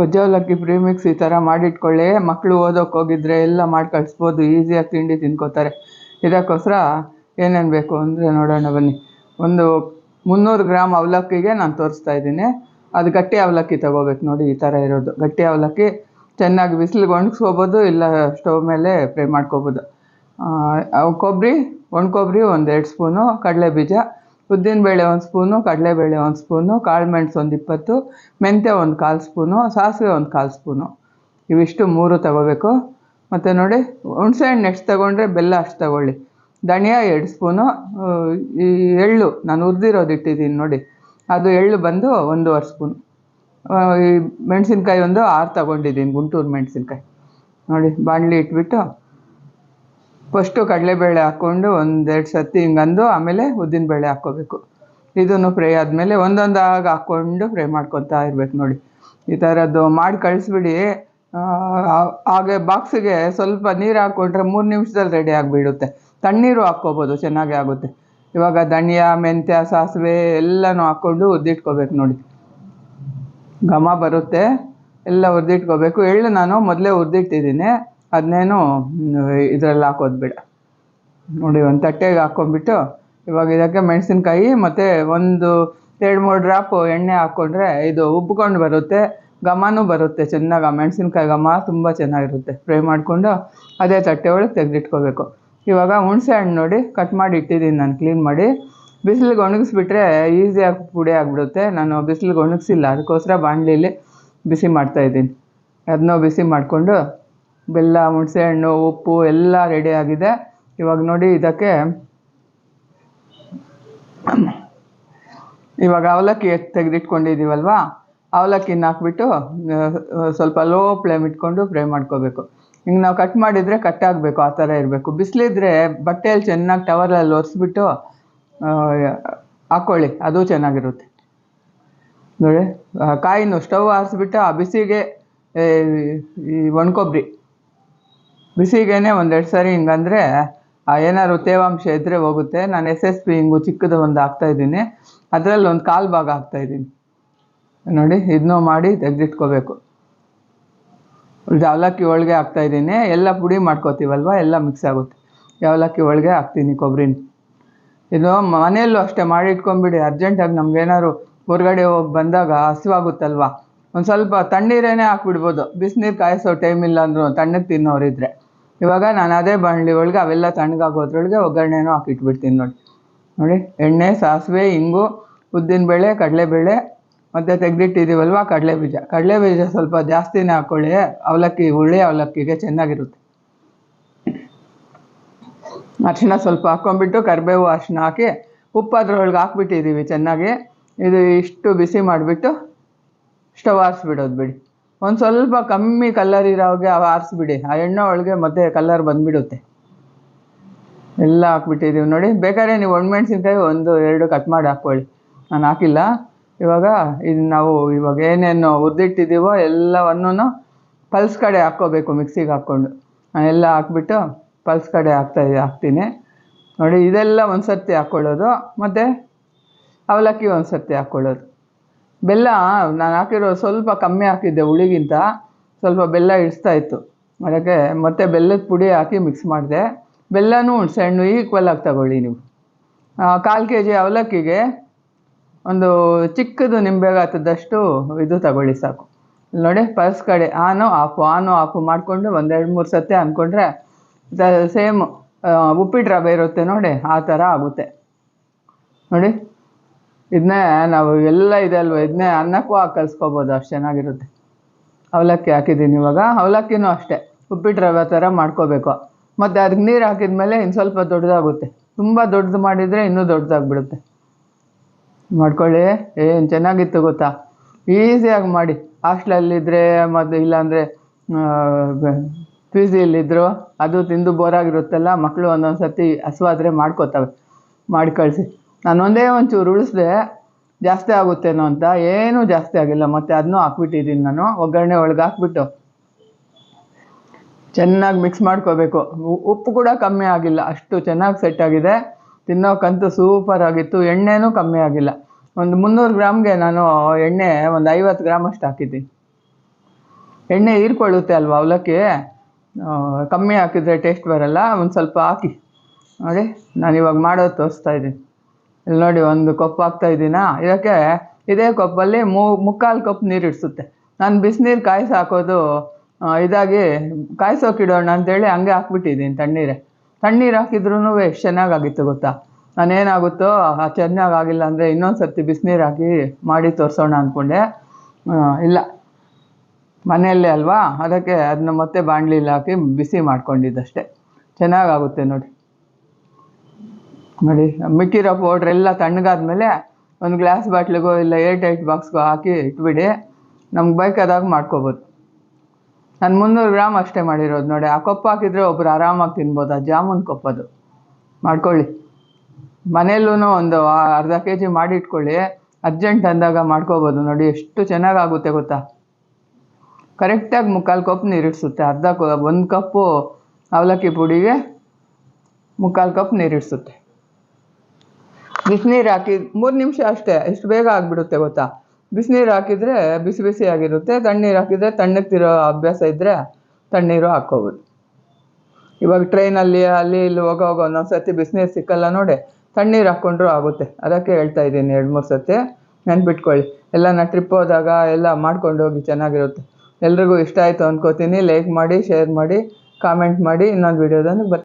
ಗೊಜ್ಜು ಅವಲಕ್ಕಿ ಪ್ರೀಮಿಕ್ಸ್ ಈ ಥರ ಮಾಡಿಟ್ಕೊಳ್ಳಿ. ಮಕ್ಕಳು ಓದೋಕೆ ಹೋಗಿದ್ರೆ ಎಲ್ಲ ಮಾಡಿ ಕಳಿಸ್ಬೋದು. ಈಸಿಯಾಗಿ ತಿಂಡಿ ತಿನ್ಕೋತಾರೆ. ಇದಕ್ಕೋಸ್ಕರ ಏನೇನು ಬೇಕು ಅಂದರೆ ನೋಡೋಣ ಬನ್ನಿ. ಒಂದು ಮುನ್ನೂರು ಗ್ರಾಮ್ ಅವಲಕ್ಕಿಗೆ ನಾನು ತೋರಿಸ್ತಾ ಇದ್ದೀನಿ. ಅದು ಗಟ್ಟಿ ಅವಲಕ್ಕಿ ತೊಗೋಬೇಕು ನೋಡಿ, ಈ ಥರ ಇರೋದು. ಗಟ್ಟಿ ಅವಲಕ್ಕಿ ಚೆನ್ನಾಗಿ ಬಿಸಿಲಿಗೆ ಒಣಗಿಸ್ಕೋಬೋದು, ಇಲ್ಲ ಸ್ಟವ್ ಮೇಲೆ ಫ್ರೈ ಮಾಡ್ಕೋಬೋದು. ಕೊಬ್ಬರಿ ಒಣ ಕೊಬ್ಬರಿ ಒಂದು ಎರಡು ಸ್ಪೂನು, ಕಡಲೆ ಬೀಜ ಉದ್ದಿನಬೇಳೆ ಒಂದು ಸ್ಪೂನು, ಕಡಲೆಬೇಳೆ ಒಂದು ಸ್ಪೂನು, ಕಾಳು ಮೆಣಸು ಒಂದು ಇಪ್ಪತ್ತು, ಮೆಂತ್ಯ ಒಂದು ಕಾಲು ಸ್ಪೂನು, ಸಾಸಿವೆ ಒಂದು ಕಾಲು ಸ್ಪೂನು. ಇವಿಷ್ಟು ಮೂರು ತಗೋಬೇಕು. ಮತ್ತು ನೋಡಿ ಹುಣಸೆಹಣ್ಣು ಎಷ್ಟು ತಗೊಂಡ್ರೆ ಬೆಲ್ಲ ಅಷ್ಟು ತಗೊಳ್ಳಿ. ಧನಿಯಾ ಎರಡು ಸ್ಪೂನು ಈ ಎಳ್ಳು, ನಾನು ಉರಿದಿರೋದು ಇಟ್ಟಿದ್ದೀನಿ ನೋಡಿ. ಅದು ಎಳ್ಳು ಬಂದು ಒಂದೂವರೆ ಸ್ಪೂನು. ಈ ಮೆಣಸಿನ್ಕಾಯಿ ಒಂದು ಆರು ತಗೊಂಡಿದ್ದೀನಿ, ಗುಂಟೂರು ಮೆಣಸಿನ್ಕಾಯಿ. ನೋಡಿ, ಬಾಣಲಿ ಇಟ್ಬಿಟ್ಟು ಫಸ್ಟು ಕಡಲೆಬೇಳೆ ಹಾಕ್ಕೊಂಡು ಒಂದೆರಡು ಸತಿ ಹಿಂಗಂದು ಆಮೇಲೆ ಉದ್ದಿನಬೇಳೆ ಹಾಕ್ಕೋಬೇಕು. ಇದನ್ನು ಫ್ರೈ ಆದಮೇಲೆ ಒಂದೊಂದಾಗಿ ಹಾಕ್ಕೊಂಡು ಫ್ರೈ ಮಾಡ್ಕೊತಾ ಇರ್ಬೇಕು ನೋಡಿ. ಈ ಥರದ್ದು ಮಾಡಿ ಕಳಿಸ್ಬಿಡಿ. ಹಾಗೆ ಬಾಕ್ಸಿಗೆ ಸ್ವಲ್ಪ ನೀರು ಹಾಕ್ಕೊಂಡ್ರೆ ಮೂರು ನಿಮಿಷದಲ್ಲಿ ರೆಡಿ ಆಗಿಬಿಡುತ್ತೆ. ತಣ್ಣೀರು ಹಾಕ್ಕೋಬೋದು, ಚೆನ್ನಾಗಿ ಆಗುತ್ತೆ. ಇವಾಗ ಧನಿಯಾ, ಮೆಂತ್ಯ, ಸಾಸಿವೆ ಎಲ್ಲನೂ ಹಾಕ್ಕೊಂಡು ಉದ್ದಿಟ್ಕೋಬೇಕು ನೋಡಿ. ಘಮ ಬರುತ್ತೆ. ಎಲ್ಲ ಹುರಿದಿಟ್ಕೋಬೇಕು ಎಳ್ಳು ನಾನು ಮೊದಲೇ ಹುರಿದಿಟ್ಟಿದ್ದೀನಿ ಅದನ್ನೇನು ಇದರಲ್ಲಿ ಹಾಕೋದು ಬಿಡ. ನೋಡಿ, ಒಂದು ತಟ್ಟೆಗೆ ಹಾಕ್ಕೊಂಡ್ಬಿಟ್ಟು ಇವಾಗ ಇದಕ್ಕೆ ಮೆಣಸಿನ್ಕಾಯಿ ಮತ್ತು ಒಂದು ಎರಡು ಮೂರು ಡ್ರಾಪು ಎಣ್ಣೆ ಹಾಕ್ಕೊಂಡ್ರೆ ಇದು ಉಬ್ಕೊಂಡು ಬರುತ್ತೆ, ಘಮನೂ ಬರುತ್ತೆ ಚೆನ್ನಾಗಿ. ಆ ಮೆಣಸಿನ್ಕಾಯಿ ಘಮ ತುಂಬ ಚೆನ್ನಾಗಿರುತ್ತೆ. ಫ್ರೈ ಮಾಡಿಕೊಂಡು ಅದೇ ತಟ್ಟೆ ಒಳಗೆ ತೆಗೆದಿಟ್ಕೋಬೇಕು. ಇವಾಗ ಹುಣಸೆ ಹಣ್ಣು ನೋಡಿ ಕಟ್ ಮಾಡಿ ಇಟ್ಟಿದ್ದೀನಿ ನಾನು ಕ್ಲೀನ್ ಮಾಡಿ. ಬಿಸಿಲಿಗೆ ಒಣಗಿಸ್ಬಿಟ್ರೆ ಈಸಿಯಾಗಿ ಪುಡಿ ಆಗಿಬಿಡುತ್ತೆ. ನಾನು ಬಿಸಿಲಿಗೆ ಒಣಗಿಸಿಲ್ಲ, ಅದಕ್ಕೋಸ್ಕರ ಬಾಣಲಿಲಿ ಬಿಸಿ ಮಾಡ್ತಾಯಿದ್ದೀನಿ ಅದನ್ನೂ ಬಿಸಿ ಮಾಡಿಕೊಂಡು ಬೆಲ್ಲ, ಹುಣಸೆಹಣ್ಣು, ಉಪ್ಪು ಎಲ್ಲ ರೆಡಿ ಆಗಿದೆ. ಇವಾಗ ನೋಡಿ ಇದಕ್ಕೆ ಇವಾಗ ಅವಲಕ್ಕಿ ತೆಗೆದಿಟ್ಕೊಂಡಿದ್ದೀವಲ್ವಾ? ಅವಲಕ್ಕಿನ ಹಾಕ್ಬಿಟ್ಟು ಸ್ವಲ್ಪ ಲೋ ಫ್ಲೇಮ್ ಇಟ್ಕೊಂಡು ಫ್ರೈ ಮಾಡ್ಕೋಬೇಕು. ಹಿಂಗೆ ನಾವು ಕಟ್ ಮಾಡಿದರೆ ಕಟ್ ಆಗಬೇಕು, ಆ ಥರ ಇರಬೇಕು. ಬಿಸಿಲಿದ್ರೆ ಬಟ್ಟೆಯಲ್ಲಿ ಚೆನ್ನಾಗಿ ಟವರಲ್ಲಿ ಒರೆಸ್ಬಿಟ್ಟು ಹಾಕ್ಕೊಳ್ಳಿ ಅದು ಚೆನ್ನಾಗಿರುತ್ತೆ. ನೋಡಿ ಕಾಯಿನೂ ಸ್ಟವ್ ಆರಿಸ್ಬಿಟ್ಟು, ಆ ಬಿಸಿಗೆ ಈ ಒಣಕೊಬ್ಬರಿ ಬಿಸಿಗೇನೆ ಒಂದೆರಡು ಸಾರಿ ಹಿಂಗಂದರೆ ಏನಾದ್ರು ತೇವಾಂಶ ಇದ್ದರೆ ಹೋಗುತ್ತೆ. ನಾನು ಎಸ್ ಎಸ್ ಪಿ ಹಿಂಗು ಚಿಕ್ಕದು ಒಂದು ಹಾಕ್ತಾಯಿದ್ದೀನಿ ಅದರಲ್ಲಿ ಒಂದು ಕಾಲು ಭಾಗ ಹಾಕ್ತಾಯಿದ್ದೀನಿ ನೋಡಿ ಇದನ್ನೂ ಮಾಡಿ ತೆಗೆದಿಟ್ಕೋಬೇಕು. ಅವಲಕ್ಕಿ ಒಳಗೆ ಹಾಕ್ತಾಯಿದ್ದೀನಿ ಎಲ್ಲ ಪುಡಿ ಮಾಡ್ಕೋತೀವಲ್ವ? ಎಲ್ಲ ಮಿಕ್ಸ್ ಆಗುತ್ತೆ. ಯಾವಲಕ್ಕಿ ಒಳಗೆ ಹಾಕ್ತೀನಿ ಕೊಬ್ಬರಿನ ಇದು ಮನೆಯಲ್ಲೂ ಅಷ್ಟೇ ಮಾಡಿ ಇಟ್ಕೊಂಬಿಡಿ ಅರ್ಜೆಂಟಾಗಿ ನಮ್ಗೇನಾದ್ರು ಹೊರಗಡೆ ಹೋಗಿ ಬಂದಾಗ ಹಸಿವಾಗುತ್ತಲ್ವ? ಒಂದು ಸ್ವಲ್ಪ ತಣ್ಣೀರೇನೇ ಹಾಕ್ಬಿಡ್ಬೋದು. ಬಿಸಿನೀರು ಕಾಯಿಸೋ ಟೈಮ್ ಇಲ್ಲ ಅಂದರೂ ತಣ್ಣಗೆ ತಿನ್ನೋರಿದ್ರೆ. ಇವಾಗ ನಾನು ಅದೇ ಬಾಣಲಿ ಒಳಗೆ ಅವೆಲ್ಲ ತಣ್ಣಗಾಗೋದ್ರೊಳಗೆ ಒಗ್ಗರಣೆನೂ ಹಾಕಿಟ್ಬಿಡ್ತೀನಿ ನೋಡಿ. ನೋಡಿ, ಎಣ್ಣೆ, ಸಾಸಿವೆ ಹಿಂಗು ಉದ್ದಿನಬೇಳೆ ಕಡಲೆಬೇಳೆ, ಮತ್ತು ತೆಗೆದಿಟ್ಟಿದ್ದೀವಲ್ವ ಕಡಲೆ ಬೀಜ ಕಡಲೆ ಬೀಜ ಸ್ವಲ್ಪ ಜಾಸ್ತಿನೇ ಹಾಕ್ಕೊಳ್ಳಿ ಅವಲಕ್ಕಿ, ಹುಳಿ ಅವಲಕ್ಕಿಗೆ ಚೆನ್ನಾಗಿರುತ್ತೆ. ಅರಿಶಿನ ಸ್ವಲ್ಪ ಹಾಕ್ಕೊಂಡ್ಬಿಟ್ಟು ಕರಿಬೇವು ಅರಿಶಿನ ಹಾಕಿ ಉಪ್ಪು ಅದ್ರೊಳಗೆ ಹಾಕ್ಬಿಟ್ಟಿದ್ದೀವಿ ಚೆನ್ನಾಗಿ. ಇದು ಇಷ್ಟು ಬಿಸಿ ಮಾಡಿಬಿಟ್ಟು ಸ್ಟವ್ ಆರಿಸ್ಬಿಡೋದು ಬಿಡಿ. ಒಂದು ಸ್ವಲ್ಪ ಕಮ್ಮಿ ಕಲ್ಲರ್ ಅವು ಆರಿಸ್ಬಿಡಿ. ಆ ಎಣ್ಣೆ ಒಳಗೆ ಮತ್ತೆ ಕಲರ್ ಬಂದುಬಿಡುತ್ತೆ. ಎಲ್ಲ ಹಾಕ್ಬಿಟ್ಟಿದ್ದೀವಿ ನೋಡಿ. ಬೇಕಾದ್ರೆ ನೀವು ಒಣಮೆಣ್ಸಿನ್ಕಾಯಿ ಒಂದು, ಎರಡು ಕಟ್ ಮಾಡಿ ಹಾಕ್ಕೊಳ್ಳಿ. ನಾನು ಹಾಕಿಲ್ಲ. ಇವಾಗ ಇದು ನಾವು ಇವಾಗ ಏನೇನು ಉದ್ದಿಟ್ಟಿದ್ದೀವೋ ಎಲ್ಲವನ್ನೂ ಪಲ್ಸ್ ಕಡೆ ಹಾಕ್ಕೋಬೇಕು ಮಿಕ್ಸಿಗೆ ಹಾಕ್ಕೊಂಡು. ನಾನು ಎಲ್ಲ ಹಾಕ್ಬಿಟ್ಟು ಪಲ್ಸ್ ಕಡೆ ಹಾಕ್ತಾ ಹಾಕ್ತೀನಿ. ನೋಡಿ, ಇದೆಲ್ಲ ಒಂದು ಸರ್ತಿ ಹಾಕ್ಕೊಳ್ಳೋದು. ಮತ್ತು ಅವಲಕ್ಕಿ ಒಂದು ಸರ್ತಿ ಹಾಕ್ಕೊಳ್ಳೋದು. ಬೆಲ್ಲ ನಾನು ಹಾಕಿರೋ ಸ್ವಲ್ಪ ಕಮ್ಮಿ ಹಾಕಿದ್ದೆ ಹುಳಿಗಿಂತ. ಸ್ವಲ್ಪ ಬೆಲ್ಲ ಇಳಿಸ್ತಾ ಇತ್ತು. ಅದಕ್ಕೆ ಮತ್ತೆ ಬೆಲ್ಲದ ಪುಡಿ ಹಾಕಿ ಮಿಕ್ಸ್ ಮಾಡಿದೆ. ಬೆಲ್ಲನೂ ಸಣ್ಣು ಈಕ್ವಲ್ ಆಗಿ ತಗೊಳ್ಳಿ ನೀವು. ಕಾಲು ಕೆ ಜಿ ಅವಲಕ್ಕಿಗೆ ಒಂದು ಚಿಕ್ಕದು ನಿಂಬೆ ಗಾತ್ರದಷ್ಟು ಇದು ತಗೊಳ್ಳಿ ಸಾಕು. ನೋಡಿ, ಪರ್ಸ್ ಕಡೆ ಆನು, ಆಫು ಆನು, ಆಫು ಮಾಡಿಕೊಂಡು ಒಂದೆರಡು ಮೂರು ಸತಿ ಅಂದ್ಕೊಂಡ್ರೆ ಸೇಮ್ ಉಪ್ಪಿಟ್ಟು ರವೆ ಇರುತ್ತೆ ನೋಡಿ, ಆ ಥರ ಆಗುತ್ತೆ. ನೋಡಿ. ಇದನ್ನೇ ನಾವು ಎಲ್ಲ ಇದೆ ಅಲ್ವ? ಇದನ್ನೇ ಅನ್ನಕ್ಕೂ ಹಾಕಿ ಕಲಿಸ್ಕೋಬೋದು, ಅಷ್ಟು ಚೆನ್ನಾಗಿರುತ್ತೆ. ಅವಲಕ್ಕಿ ಹಾಕಿದ್ದೀನಿ ಇವಾಗ. ಅವಲಕ್ಕಿನೂ ಅಷ್ಟೇ. ಉಪ್ಪಿಟ್ಟು ರವೆ ಥರ ಮಾಡ್ಕೋಬೇಕು. ಮತ್ತು ಅದಕ್ಕೆ ನೀರು ಹಾಕಿದ್ಮೇಲೆ ಇನ್ನು ಸ್ವಲ್ಪ ದೊಡ್ಡದಾಗುತ್ತೆ. ತುಂಬ ದೊಡ್ಡದು ಮಾಡಿದರೆ ಇನ್ನೂ ದೊಡ್ಡದಾಗ್ಬಿಡುತ್ತೆ. ಮಾಡ್ಕೊಳ್ಳಿ. ಏನು ಚೆನ್ನಾಗಿತ್ತು ಗೊತ್ತಾ? ಈಸಿಯಾಗಿ ಮಾಡಿ. ಹಾಸ್ಟ್ಲಲ್ಲಿದ್ದರೆ ಮತ್ತು ಇಲ್ಲಾಂದರೆ ಪಿ ಜಿಯಲ್ಲಿದ್ದರು ಅದು ತಿಂದು ಬೋರಾಗಿರುತ್ತಲ್ಲ ಮಕ್ಕಳು ಒಂದೊಂದು ಸರ್ತಿ ಹಸುವಾದರೆ ಮಾಡ್ಕೋತವೆ. ಮಾಡಿ ಕಳಿಸಿ ನಾನು ಒಂದೇ ಒಂಚೂರು ಉಳಿಸ್ದೆ ಜಾಸ್ತಿ ಆಗುತ್ತೇನೋ ಅಂತ. ಏನೂ ಜಾಸ್ತಿ ಆಗಿಲ್ಲ. ಮತ್ತೆ ಅದನ್ನೂ ಹಾಕ್ಬಿಟ್ಟಿದ್ದೀನಿ ನಾನು. ಒಗ್ಗರಣೆ ಒಳಗೆ ಹಾಕ್ಬಿಟ್ಟು ಚೆನ್ನಾಗಿ ಮಿಕ್ಸ್ ಮಾಡ್ಕೋಬೇಕು. ಉಪ್ಪು ಕೂಡ ಕಮ್ಮಿ ಆಗಿಲ್ಲ. ಅಷ್ಟು ಚೆನ್ನಾಗಿ ಸೆಟ್ ಆಗಿದೆ. ತಿನ್ನೋಕ್ಕಂತೂ ಸೂಪರ್ ಆಗಿತ್ತು. ಎಣ್ಣೆನೂ ಕಮ್ಮಿ ಆಗಿಲ್ಲ. ಒಂದು ಮುನ್ನೂರು ಗ್ರಾಮ್ಗೆ ನಾನು ಎಣ್ಣೆ ಒಂದು ಐವತ್ತು ಗ್ರಾಮ್ ಅಷ್ಟು ಹಾಕಿದ್ದೀನಿ. ಎಣ್ಣೆ ಹೀರ್ಕೊಳ್ಳುತ್ತೆ ಅಲ್ವಾ ಅವಲಕ್ಕಿ? ಕಮ್ಮಿ ಹಾಕಿದರೆ ಟೇಸ್ಟ್ ಬರಲ್ಲ. ಒಂದು ಸ್ವಲ್ಪ ಹಾಕಿ. ನೋಡಿ, ನಾನು ಇವಾಗ ಮಾಡೋದು ತೋರಿಸ್ತಾ ಇದ್ದೀನಿ. ಇಲ್ಲಿ ನೋಡಿ ಒಂದು ಕಪ್ ಹಾಕ್ತಾ ಇದ್ದೀನಾ? ಇದಕ್ಕೆ ಇದೇ ಕಪ್ಪಲ್ಲಿ ಮೂ ಮುಕ್ಕಾಲು ಕಪ್ ನೀರು ಇಡಿಸುತ್ತೆ. ನಾನು ಬಿಸಿನೀರು ಕಾಯಿಸಿ ಹಾಕೋದು ಆ, ಇದಾಗಿ ಕಾಯಿಸೋಕಿಡೋಣ ಅಂತೇಳಿ ಹಂಗೆ ಹಾಕ್ಬಿಟ್ಟಿದ್ದೀನಿ ತಣ್ಣೀರೆ. ತಣ್ಣೀರು ಹಾಕಿದ್ರೂ ಎಷ್ಟು ಚೆನ್ನಾಗಾಗಿತ್ತು ಗೊತ್ತಾ? ನಾನೇನಾಗುತ್ತೋ ಆ ಚೆನ್ನಾಗಿ ಆಗಿಲ್ಲ ಅಂದರೆ ಇನ್ನೊಂದು ಸರ್ತಿ ಬಿಸಿನೀರು ಹಾಕಿ ಮಾಡಿ ತೋರಿಸೋಣ ಅಂದ್ಕೊಂಡೆ ಇಲ್ಲ. ಮನೆಯಲ್ಲೇ ಅಲ್ವಾ? ಅದಕ್ಕೆ ಅದನ್ನ ಮತ್ತೆ ಬಾಣಲಿಲಿ ಹಾಕಿ ಬಿಸಿ ಮಾಡ್ಕೊಂಡಿದ್ದಷ್ಟೇ. ಚೆನ್ನಾಗಾಗುತ್ತೆ ನೋಡಿ. ನೋಡಿ ಮಿಕ್ಕಿರೋ ಪೌಡ್ರ್ ಎಲ್ಲ ತಣ್ಣಗಾದ್ಮೇಲೆ ಒಂದು ಗ್ಲಾಸ್ ಬಾಟ್ಲಿಗೋ ಇಲ್ಲ ಏರ್ ಟೈಟ್ ಬಾಕ್ಸ್ಗೋ ಹಾಕಿ ಇಟ್ಬಿಡಿ, ನಮ್ಗೆ ಬೇಕಾದಾಗ ಮಾಡ್ಕೋಬೋದು. ನಾನು ಮುನ್ನೂರು ಗ್ರಾಮ್ ಅಷ್ಟೇ ಮಾಡಿರೋದು ನೋಡಿ, ಆ ಕಪ್ ಹಾಕಿದರೆ ಒಬ್ರು ಆರಾಮಾಗಿ ತಿನ್ಬೋದು, ಆ ಜಾಮೂನ್ ಕೊಪ್ಪದು ಮಾಡ್ಕೊಳ್ಳಿ. ಮನೆಯಲ್ಲೂ ಒಂದು ಅರ್ಧ ಕೆ ಜಿ ಮಾಡಿ ಇಟ್ಕೊಳ್ಳಿ ಅರ್ಜೆಂಟ್ ಅಂದಾಗ ಮಾಡ್ಕೋಬೋದು ನೋಡಿ, ಎಷ್ಟು ಚೆನ್ನಾಗಾಗುತ್ತೆ ಗೊತ್ತಾ? ಕರೆಕ್ಟಾಗಿ ಮುಕ್ಕಾಲು ಕಪ್ ನೀರಿಡಿಸುತ್ತೆ ಅರ್ಧ ಒಂದು ಕಪ್ಪು ಅವಲಕ್ಕಿ ಪುಡಿಗೆ ಮುಕ್ಕಾಲು ಕಪ್ ನೀರಿಡಿಸುತ್ತೆ ಬಿಸಿನೀರು ಹಾಕಿ, ಮೂರು ನಿಮಿಷ ಅಷ್ಟೇ ಎಷ್ಟು ಬೇಗ ಆಗಿಬಿಡುತ್ತೆ ಗೊತ್ತಾ? ಬಿಸಿನೀರು ಹಾಕಿದರೆ ಬಿಸಿ ಬಿಸಿ ಆಗಿರುತ್ತೆ, ತಣ್ಣೀರು ಹಾಕಿದರೆ ತಣ್ಣಕ್ತಿರೋ ಅಭ್ಯಾಸ ಇದ್ದರೆ ತಣ್ಣೀರು ಹಾಕ್ಕೋಬೋದು ಇವಾಗ ಟ್ರೈನಲ್ಲಿ ಅಲ್ಲಿ ಇಲ್ಲಿ ಹೋಗೋ ಹೋಗೋ ಒಂದೊಂದು ಸರ್ತಿ ಬಿಸಿನೀರು ಸಿಕ್ಕಲ್ಲ ನೋಡಿ, ತಣ್ಣೀರು ಹಾಕ್ಕೊಂಡ್ರೂ ಆಗುತ್ತೆ. ಅದಕ್ಕೆ ಹೇಳ್ತಾ ಇದ್ದೀನಿ ಎರಡು ಮೂರು ಸರ್ತಿ, ನೆನ್ಪಿಟ್ಕೊಳ್ಳಿ. ಎಲ್ಲ ನಾ ಟ್ರಿಪ್ ಹೋದಾಗ ಎಲ್ಲ ಮಾಡ್ಕೊಂಡು ಹೋಗಿ ಚೆನ್ನಾಗಿರುತ್ತೆ. ಎಲ್ರಿಗೂ ಇಷ್ಟ ಆಯಿತು ಅಂದ್ಕೋತೀನಿ ಲೈಕ್ ಮಾಡಿ ಶೇರ್ ಮಾಡಿ ಕಾಮೆಂಟ್ ಮಾಡಿ, ಇನ್ನೊಂದು ವೀಡಿಯೋದಲ್ಲಿ ಬರ್ತೀನಿ.